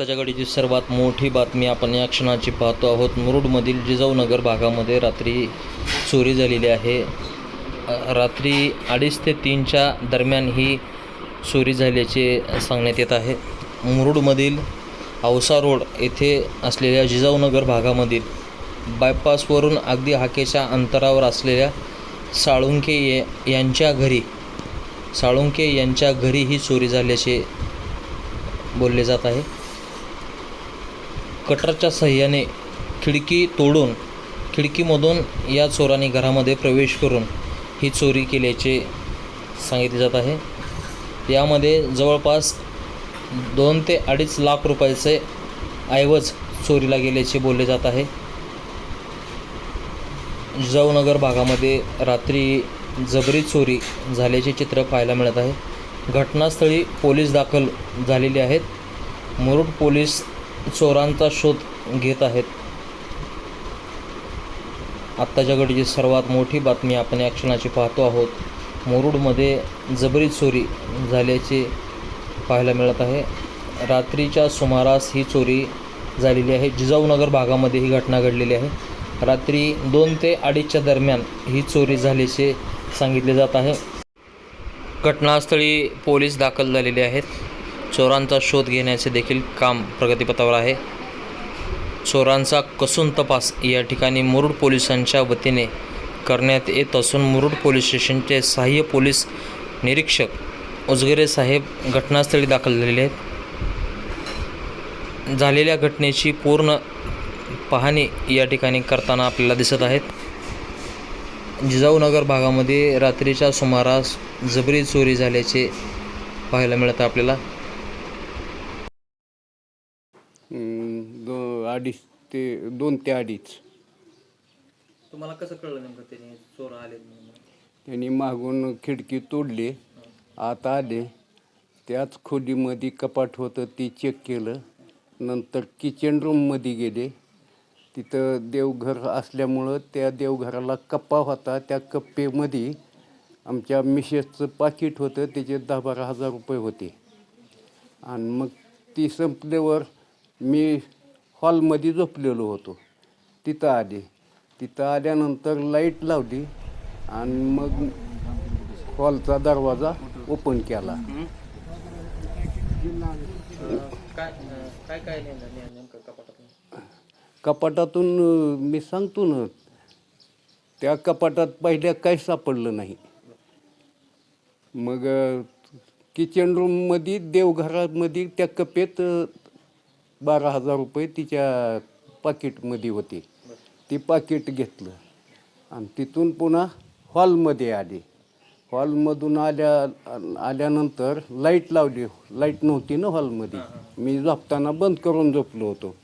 आत्ताच्या घडीची सर्वात मोठी बातमी आपण या क्षणाची पाहतो आहोत मुरुडमधील जिजाऊनगर भागामध्ये रात्री चोरी झालेली आहे. रात्री अडीच ते तीनच्या दरम्यान ही चोरी झाल्याचे सांगण्यात येत आहे. मुरुडमधील औसा रोड येथे असलेल्या जिजाऊनगर भागामधील बायपासवरून अगदी हाकेच्या अंतरावर असलेल्या साळुंके यांच्या घरी साळुंके यांच्या घरी ही चोरी झाल्याचे बोलले जात आहे. कटरच्या सहाय्याने खिडकी तोडून खिडकीमधून या चोरांनी घरामध्ये प्रवेश करून ही चोरी केल्याचे सांगितले जात आहे. यामध्ये जवळपास दोन ते अडीच लाख रुपयाचे ऐवज चोरीला गेल्याचे बोलले जात आहे. जवनगर भागामध्ये रात्री जबरी चोरी झाल्याचे चित्र पाहायला मिळत आहे. घटनास्थळी पोलीस दाखल झालेले आहेत. मुरुड पोलीस चोरांचा शोध घेत आहेत. आत्ताच्या घडीची सर्वात मोठी बातमी आपण या क्षणाची पाहतो आहोत. मुरुडमध्ये जबरी चोरी झाल्याचे पाहायला मिळत आहे. रात्रीच्या सुमारास ही चोरी झालेली आहे. जिजाऊनगर भागामध्ये ही घटना घडलेली आहे. रात्री दोन ते अडीचच्या दरम्यान ही चोरी झाल्याचे सांगितले जात आहे. घटनास्थळी पोलीस दाखल झालेले आहेत. चोरांचा शोध घेण्याचे देखील काम प्रगतीपथावर आहे. चोरांचा कसून तपास या ठिकाणी मुरुड पोलिसांच्या वतीने करण्यात येत असून मुरुड पोलीस स्टेशनचे सहाय्य पोलीस निरीक्षक उजगरे साहेब घटनास्थळी दाखल झालेले आहेत. झालेल्या घटनेची पूर्ण पाहणी या ठिकाणी करताना आपल्याला दिसत आहेत. जिजाऊनगर भागामध्ये रात्रीच्या सुमारास जबरी चोरी झाल्याचे पाहायला मिळतं आपल्याला अं, दो अडीच ते दोन ते अडीच. तुम्हाला कसं कळलं नेमकं त्याने चोर आले त्यांनी मागून खिडकी तोडली आत आले. त्याच खोलीमध्ये कपाट होतं ती चेक केलं. नंतर किचन रूममध्ये गेले. तिथं देवघर असल्यामुळं त्या देवघराला कप्पा होता. त्या कप्पेमध्ये आमच्या मिसेसचं पाकिट होतं त्याचे दहा बारा हजार रुपये होते. आणि मग ती संपल्यावर मी हॉलमध्ये झोपलेलो होतो. तिथं आले. तिथं आल्यानंतर लाइट लावली आणि मग हॉलचा दरवाजा ओपन केला. कपाटातून? मी सांगतो ना त्या कपाटात पहिल्या काही सापडलं नाही. मग किचन रूममध्ये देवघरामध्ये त्या कपेत बारा हजार रुपये तिच्या पाकिटमध्ये होते. ती पाकिट घेतलं. आणि तिथून पुन्हा हॉलमध्ये आले. हॉलमधून आल्या आल्यानंतर लाइट लावली. लाइट नव्हती ना हॉलमध्ये. मी झोपताना बंद करून झोपलो होतो.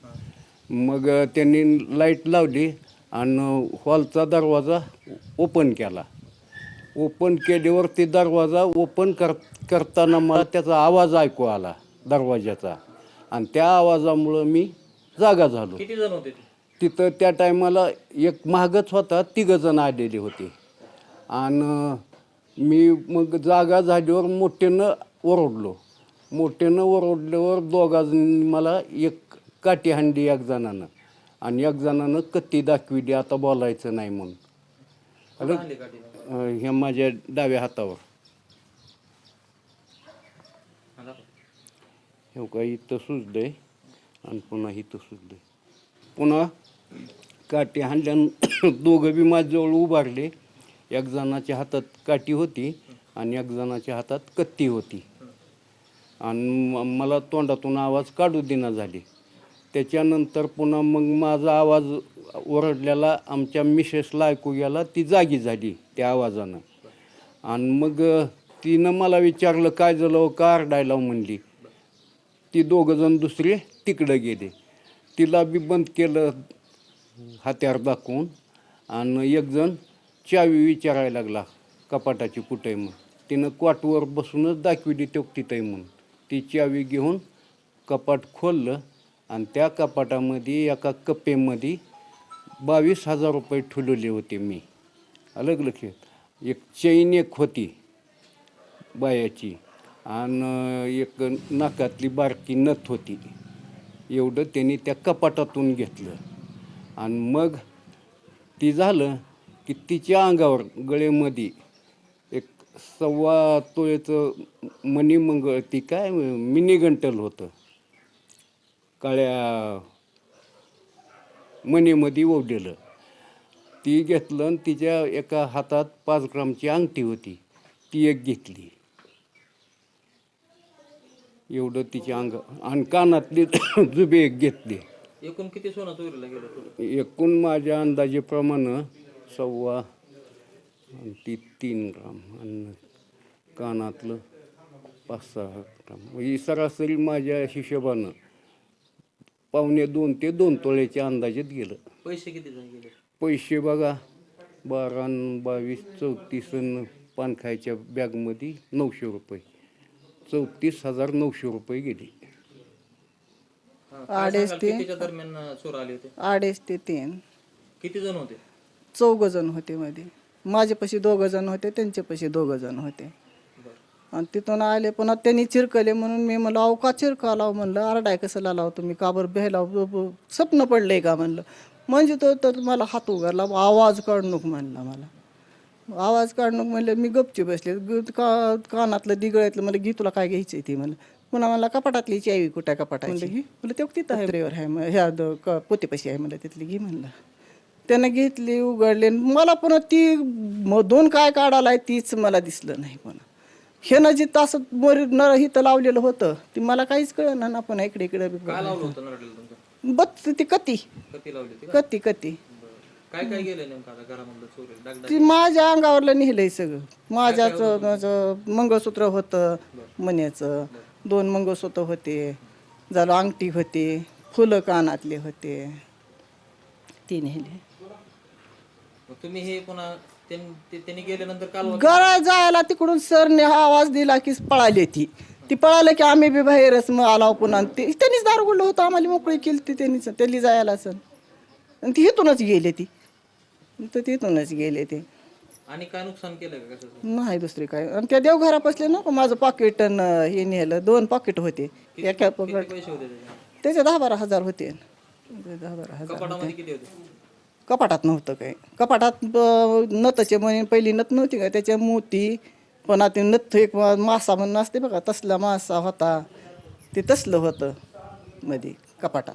मग त्यांनी लाइट लावली आणि हॉलचा दरवाजा ओपन केला. ओपन केल्यावर ते दरवाजा ओपन कर करताना मला त्याचा आवाज ऐकू आला दरवाजाचा आणि त्या आवाजामुळं मी जागा झालो. किती जण होते ते? तिथं त्या टायमाला एक महागच होता तिघं जण आलेले होते. आणि मी मग जागा झाल्यावर मोठ्यानं ओरडलो. मोठ्यानं ओरडल्यावर दोघांनी मला एक काठी हाणली एक जणानं. आणि एक जणानं कत्ती दाखविली आता बोलायचं नाही म्हणून. अं, ह्या माझ्या डाव्या हातावर. हे का इथं सुचलंय आणि पुन्हा ही तसूच दे पुन्हा काठी हाणल्यानं दोघं बी माझ्याजवळ उभारले. एक जणाच्या हातात काठी होती आणि एक जणाच्या हातात कत्ती होती. आणि मला तोंडातून आवाज काढू देना झाली. त्याच्यानंतर पुन्हा मग माझा आवाज ओरडलेला आमच्या मिसेसला ऐकू गेला ती जागी झाली त्या आवाजानं. आणि मग तिनं मला विचारलं काय झालं हो? का आरडायला हो? म्हणली. ती दोघंजण दुसरे तिकडं गेले. तिला बी बंद केलं हात्यार दाखवून आणि एकजण चावी विचारायला लागला कपाटाची कुठं आहे म्हणून. तिनं क्वाटवर बसूनच दाखविली तो तिथं आहे म्हणून. ती चावी घेऊन कपाट खोललं आणि त्या कपाटामध्ये एका कपेमध्ये बावीस हजार रुपये ठुलवले होते मी. अलग लक्षात एक चैन एक होती बायाची. आणि एक नाकातली बारकी नथ होती. एवढं त्यांनी त्या कपाटातून घेतलं. आणि मग ती झालं की तिच्या अंगावर गळेमध्ये एक सव्वा तोळ्याचं मणिमंगळ ती काय मिनीगंटल होतं. काळ्या मणीमध्ये ओढलेलं. ती घेतलं आणि तिच्या एका हातात पाच ग्रामची अंगठी होती. ती एक घेतली. एवढं तिच्या अंग. आणि कानातले जुबे एक घेतले. एकूण किती सोनं चोरीला गेलं तुला एकूण माझ्या अंदाजेप्रमाणे सव्वा आणि ती तीन ग्राम. आणि कानातलं पाच सहा ग्राम. ही सरासरी माझ्या हिशोबानं पावणे दोन ते दोन तोळ्याच्या अंदाजेत गेलं. पैसे किती जण गेले? पैसे बघा बारा बावीस चौतीस पान खायच्या बॅगमध्ये नऊशे रुपये. चौतीस हजार नऊशे रुपये गेले. हा, अडीच ते- कितीच्या दरम्यान अं, चोर आले होते? अडीच ते तीन. किती जण होते? चौघ जण होते मध्ये. माझ्यापाशी दोघं जण होते त्यांच्यापाशी दोघं जण होते. आणि तिथून आले पुन्हा त्यांनी चिरकले म्हणून मी म्हणलं अहो का चिरका लाव म्हणलं आरडाय कसं लाव तुम्ही? का बरं बेहला स्वप्न पडलंय का? म्हणलं. म्हणजे तो तर मला हात उगारला आवाज काढू नको म्हणला मला. आवाज काढू नको म्हणलं मी गपची बसले. ग- का कानातलं दिगळ्यातलं म्हणलं घे तुला काय घ्यायचंय ती म्हणलं. पुन्हा मला कपाटातली चावी कुठ्या कपाटाची? म्हणलं घे म्हणलं ते तिथं आहे. ड्रायव्हर आहे. म- ह्या द- क- पोतेपाशी आहे म्हणलं तिथली घे म्हणलं. त्यानं घेतली उघडली. आणि मला पुन्हा ती म- दोन काय काढायला आहे तीच मला दिसलं नाही पुन्हा. ह्यानं जी तास मोर नर हिथं लावलेलं होतं ती मला काहीच कळलं ना पुन्हा इकडे इकडे काय लावलं होतं नरडेल तुमचं? बत ती कती. कती लावली कती कती. काय काय गेलं नेमकं आता घरामधलं चोरी डागडाग ती माझ्या अंगावरलं नेलंय सगळं. माझ्याच माझं मंगळसूत्र होतं मण्याचं दोन मंगळसूत्र होते. झालं अंगठी होते. फुलं कानातले होते. ती नेले. मग तुम्ही हे पुन्हा त्यां- ते- त्यांनी गेल्यानंतर काल? घरा जायला तिकडून सरने हा आवाज दिला की पळाली ती. ती पळाली की आम्ही बी बाहेरच मग आला पुन्हा. आणि ते त्यांनीच दार उघडलं होतं. आम्हाला मोकळी केली ती त्यांनीच. त्यांनी जायला सण आणि ती इथूनच गेले ती. तर तिथूनच गेले ते. आणि काय नुकसान केलं का कसं? नाही दुसरी काय. आणि त्या देवघरा बसले ना माझं पाकिट हे नेलं. दोन पाकिट होते. एका पाकिट पैसे होते त्याचे? त्याचे दहा बारा हजार होते. दहा बारा हजार कपाटामध्ये किती होते? कपाटात नव्हतं काय. कपाटात ब- नथचे म्हणे पहिली नथ नव्हती का? त्याच्या मोती पण आता नथ एक मा- मासा म्हणून असते बघा तसला मासा होता. ते तसलं होतं मध्ये कपाटात.